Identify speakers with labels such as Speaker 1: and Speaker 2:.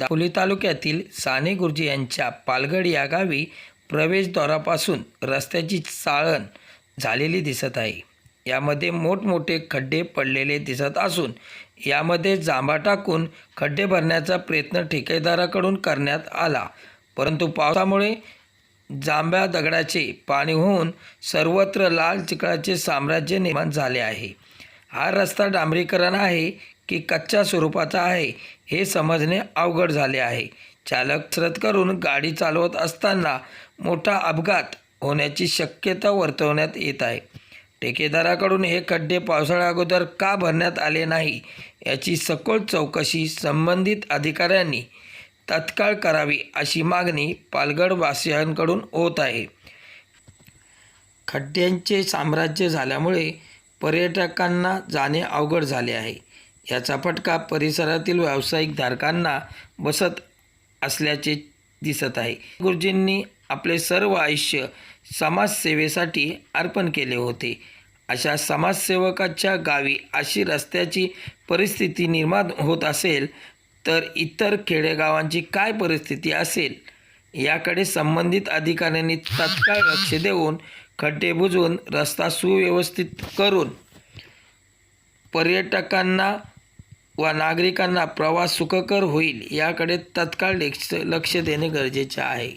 Speaker 1: दापोली तालुक्यातील साने गुरुजी यांच्या पालगड या गावी प्रवेशद्वारापासून रस्त्याची चाळण झालेली दिसत आहे. यामध्ये मोठमोठे खड्डे पडलेले दिसत असून यामध्ये जांभा टाकून खड्डे भरण्याचा प्रयत्न ठेकेदाराकडून करण्यात आला. परंतु पावसामुळे जांभ्या दगडाचे पाणी होऊन सर्वत्र लाल चिखळाचे साम्राज्य निर्माण झाले आहे. हा रस्ता डांबरीकरण आहे की कच्च्या स्वरूपाचा आहे हे समजणे अवघड झाले आहे. चालक कसरत करून गाडी चालवत असताना मोठा अपघात होण्याची शक्यता वर्तवण्यात येत आहे. ठेकेदाराकडून हे खड्डे पावसाळ्या अगोदर का भरण्यात आले नाही याची सखोल चौकशी संबंधित अधिकाऱ्यांनी तत्काळ करावी अशी मागणी पालगडवासियांकडून होत आहे. खड्ड्यांचे साम्राज्य झाल्यामुळे पर्यटकांना जाणे अवघड झाले आहे. याचा फटका परिसरातील व्यावसायिक धारकांना बसत असल्याचे दिसत आहे. गुरुजींनी आपले सर्व आयुष्य समाजसेवेसाठी अर्पण केले होते. अशा समाजसेवकाच्या गावी अशी रस्त्याची परिस्थिती निर्माण होत असेल तर इतर खेडेगावांची काय परिस्थिती असेल याकडे संबंधित अधिकाऱ्यांनी तत्काळ लक्ष देऊन खड्डे बुजवून रस्ता सुव्यवस्थित करून पर्यटकांना व नागरिकांना प्रवास सुखकर होईल याकडे तत्काळ लक्ष लक्ष देणे गरजेचे आहे.